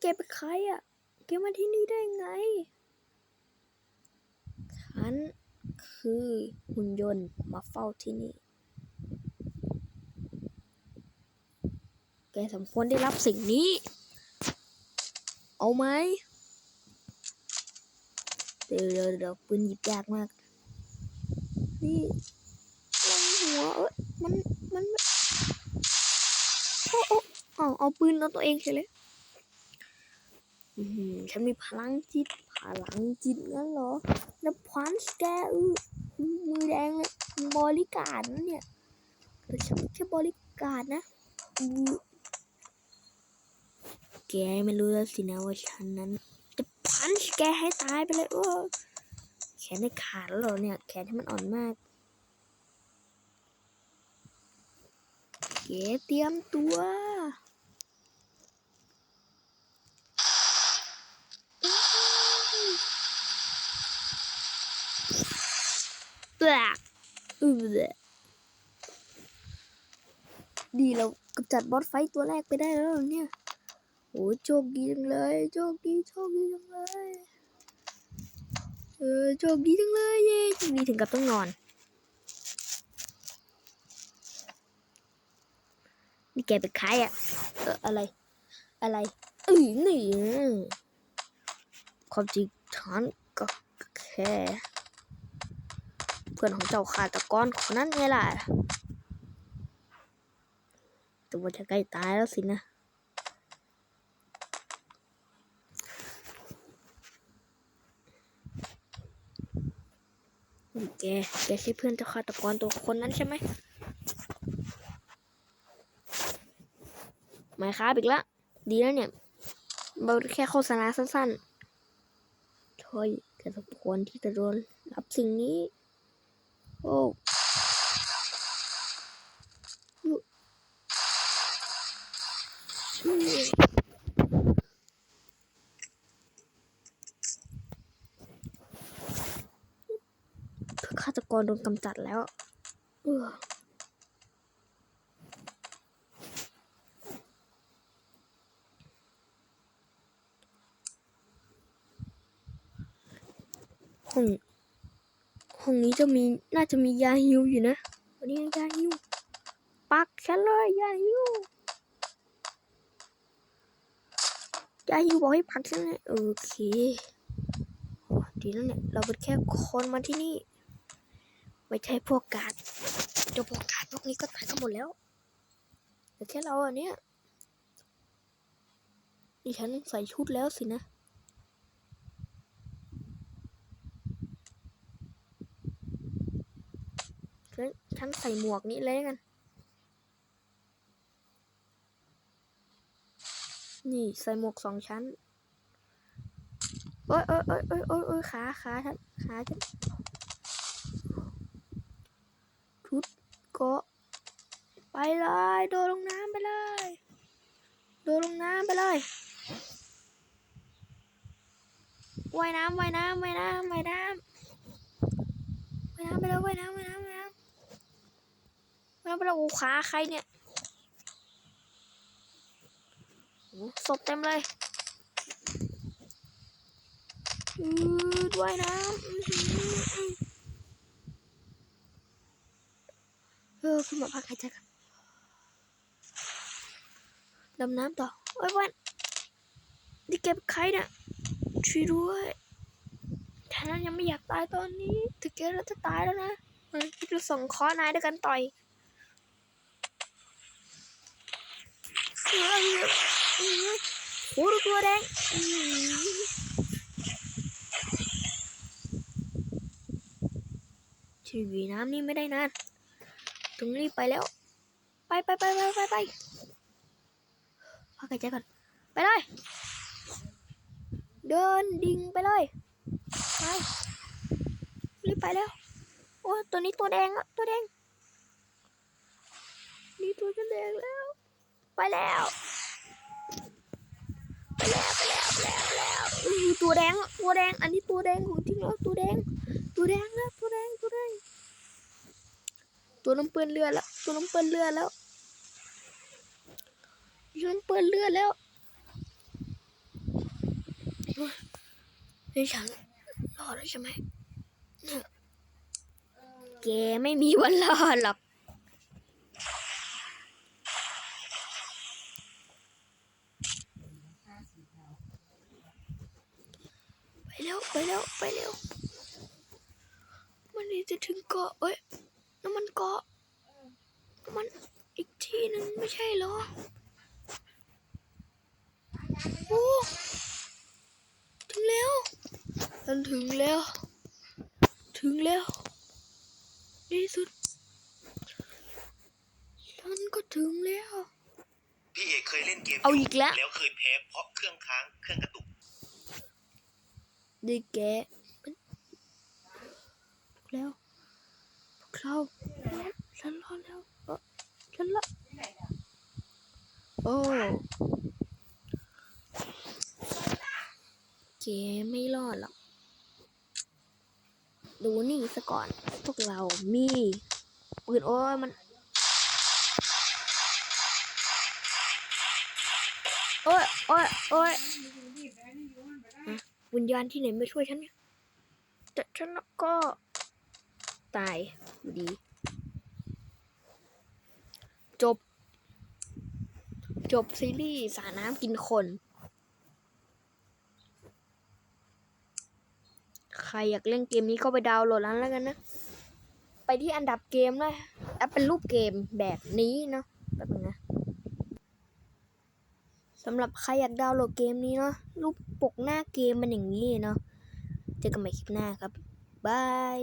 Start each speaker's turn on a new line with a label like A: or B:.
A: แกเป็นใครอะ แกมาที่นี่ได้ไง ฉันคือหุ่นยนต์มาเฝ้าที่นี่ แกสมควรได้รับสิ่งนี้ เอาไหม เดี๋ยวเดี๋ยวเดี๋ยวปืนหยิบยากมาก นี่ลงหัวเอ้ยมัน มัน โอ้โอ้เอาเอาปืนเอาตัวเองเฉยเลย ฉันมีพลังจิต พลังจิตงั้นเหรอแล้วพันสแกอือมือแดงเลยบริการดนะเนี่ยแต่ฉันไม่ใช่บริการดนะอือแกไม่รู้แล้วสินะว่าฉันนั้น จะพันแกให้ตายไปเลยโอ้แขนไม่ขาดแล้วเหรอเนี่ย แขนที่มันอ่อนมากแกเตรียมตัวปลากอือ ดีเรากำจัดบอสไฟตัวแรกไปได้แล้วเนี่ยโอ้โชคดีจังเลยโชคดีโชคดีจังเลยเออโชคดีจังเลยเย้โชคดีถึงกับต้องนอนนี่แกเป็นใครอะเอออะไร อะไรเอ้ยนี่ความจริงฉันก็แค่ พื่อนของเจ้าขาตะกรคนนั้นไงล่ะต่ว่าจะใกล้ตายแล้วสินะแก แกใช่เพื่อนเจ้าฆาตกรตัวคนนั้นใช่ไหมไม่ครับอีกละ ดีแล้วเนี่ยเราแค่โฆษณาสั้นๆช่วยแกสมควรที่จะโดนรับสิ่งนี้ โอ้ยุอืมฆาตกรโดนกำจัดแล้วเออห้อง ห้องนี้จะมีน่าจะมียาฮิวอยู่นะวันนี้ยาฮิวปักฉันเลยยาฮิวยาฮิวบอกให้ปักฉันเลยโอเคดีแล้วเนี่ยเราเป็นแค่คนมาที่นี่ ไม่ใช่พวกกาดเดี๋ยวพวกกาดพวกนี้ก็ตายกันหมดแล้วแต่แค่เราอันเนี้ยนี่ฉันใส่ชุดแล้วสินะ ฉันฉัน ใส่หมวกนี้เลยแล้วกัน นี่ใส่หมวกสองชั้นโอ้ยโอ้ยโอ้ยโอ้ยโอ้ยโอ้ยขาขาฉันขาฉันชุดเก็ไปเลย โดลงน้ำไปเลย โดลงน้ำไปเลยว่ายน้ำว่ายน้ำว่ายน้ำว่ายน้ำว่ายน้ำไปเลยว่ายน้ำว่ายน้ำว่ายน้ำว่ายน้ำ ไปเลยโอ้ขาใครเนี่ยโอ้ศพเต็มเลยอืดว่ายน้ำอื้อหืออื้อเออขึ้นมาพักหายใจกันดำน้ำต่อโอ้ยวันนี่แกเป็นใครเนี่ยช่วยด้วยฉันนั้นยังไม่อยากตายตอนนี้ ถึงแกเราจะตายแล้วนะเฮ้ยคิดส่งค้อนายด้วยกันต่อยเฮ้ยอื้อ โอ้ตัวแดงชีวิตน้ำนี่ไม่ได้นานต้องรีบไปแล้ว ไปไปไปไปไปไปพักหายใจก่อน ไปเลย เดินดิ่งไปเลย ไป รีบไปแล้ว โอ้ตัวนี้ตัวแดงอะตัวแดง นี่ตัวแดงแล้ว ไปแล้ว ไปแล้ว ไปแล้วไปแล้วไปแล้วตัวแดงตัวแดง อันนี้ตัวแดงของจริงแล้วตัวแดง ตัวแดงนะตัวแดงตัวแดง ตัวน้ำเปื้อนเลือดแล้ว ตัวน้ำเปื้อนเลือดแล้วตัวน้ำเปื้อนเลือดแล้วนี่ฉันรอดแล้วใช่ไหมเนี่ยแกไม่มีวันรอดหรอก ไป เร็วไปเร็วไปเร็วมันนี่จะถึงเกาะเอ้ยน้ำมันเกาะน้ำมันอีกที่หนึ่งไม่ใช่เหรอโอ้ถึงแล้วฉันถึงแล้ว ถึงแล้วในที่สุดฉันก็ถึงแล้ว
B: พี่เอกเคยเล่นเกม
A: เอาอีกแล้ว
B: แล้วเคยแพ้เพราะเครื่องค้างเครื่องกระตุก
A: ได้แกะมันพวกแล้วพวกเราฉันรอดแล้วฉันรอดโอ้แกไม่รอดหรอกดูนี่ซะก่อน พวกเรามีปืนโอ้ยมันโอ้ยโอ้ยโอ้ย วิญญาณที่ไหนไม่ช่วยฉันเนี่ยแต่ฉันก็ตายดี จบ จบซีรีส์สาน้ำกินคน ใครอยากเล่นเกมนี้ก็ไปดาวน์โหลดนั้นแล้วกันนะ ไปที่อันดับเกมเลยแอปเป็นรูปเกมแบบนี้เนาะ สำหรับใครอยากดาวน์โหลดเกมนี้เนาะรูปปกหน้าเกมมันอย่างนี้เนาะเจอกันใหม่คลิปหน้าครับบาย